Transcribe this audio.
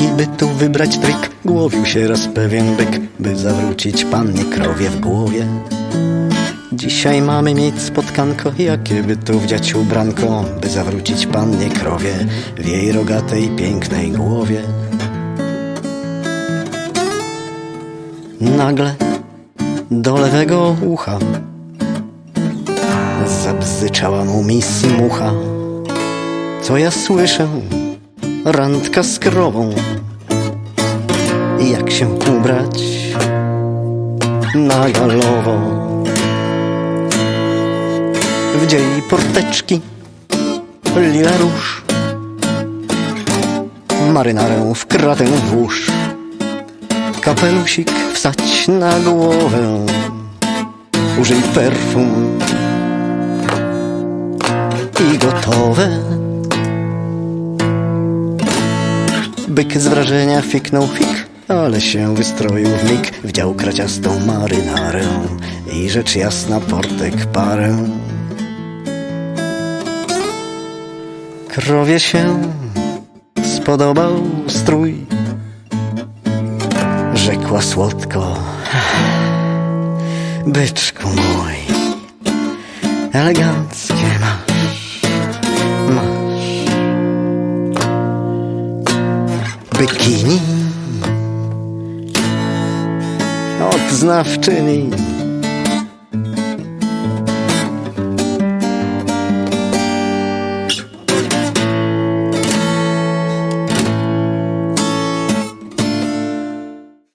Jakby tu wybrać trik, głowił się raz pewien byk, by zawrócić pannie krowie w głowie. Dzisiaj mamy mieć spotkanko, jakie by tu wdziać ubranko, by zawrócić pannie krowie w jej rogatej, pięknej głowie. Nagle do lewego ucha zabzyczała mu miss mucha. Co ja słyszę? Randka z krową. Jak się ubrać na galowo? Wdziej porteczki, lila róż, marynarę w kratę włóż, kapelusik wsać na głowę, użyj perfum i gotowe. Byk z wrażenia fiknął fik, ale się wystroił w mig, wdział kraciastą marynarę i rzecz jasna portek parę. Krowie się spodobał strój, rzekła słodko, byczku mój, eleganckie masz, bikini? Od znawczyni